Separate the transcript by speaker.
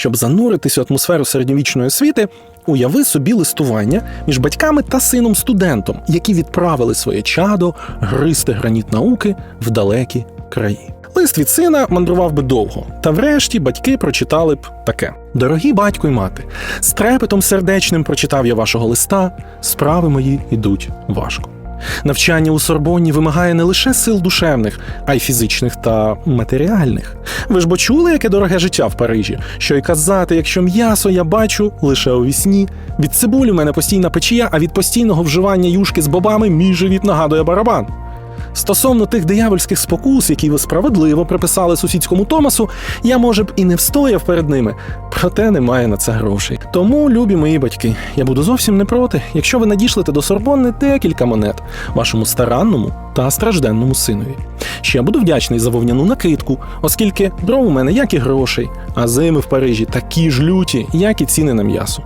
Speaker 1: Щоб зануритись у атмосферу середньовічної освіти, уяви собі листування між батьками та сином студентом, які відправили своє чадо гристи граніт науки в далекі краї. Лист від сина мандрував би довго, та врешті батьки прочитали б таке: Дорогі батько й мати, з трепетом сердечним прочитав я вашого листа, справи мої йдуть важко. Навчання у Сорбонні вимагає не лише сил душевних, а й фізичних та матеріальних. Ви ж бо чули, яке дороге життя в Парижі, що й казати, якщо м'ясо я бачу лише у вісні. Від цибулі в мене постійна печія, а від постійного вживання юшки з бобами мій живіт нагадує барабан. Стосовно тих диявольських спокус, які ви справедливо приписали сусідському Томасу, я, може б, і не встояв перед ними, проте немає на це грошей. Тому, любі мої батьки, я буду зовсім не проти, якщо ви надішлете до Сорбонни декілька монет вашому старанному та стражденному синові. Ще я буду вдячний за вовняну накидку, оскільки дров у мене як і грошей, а зими в Парижі такі ж люті, як і ціни на м'ясо.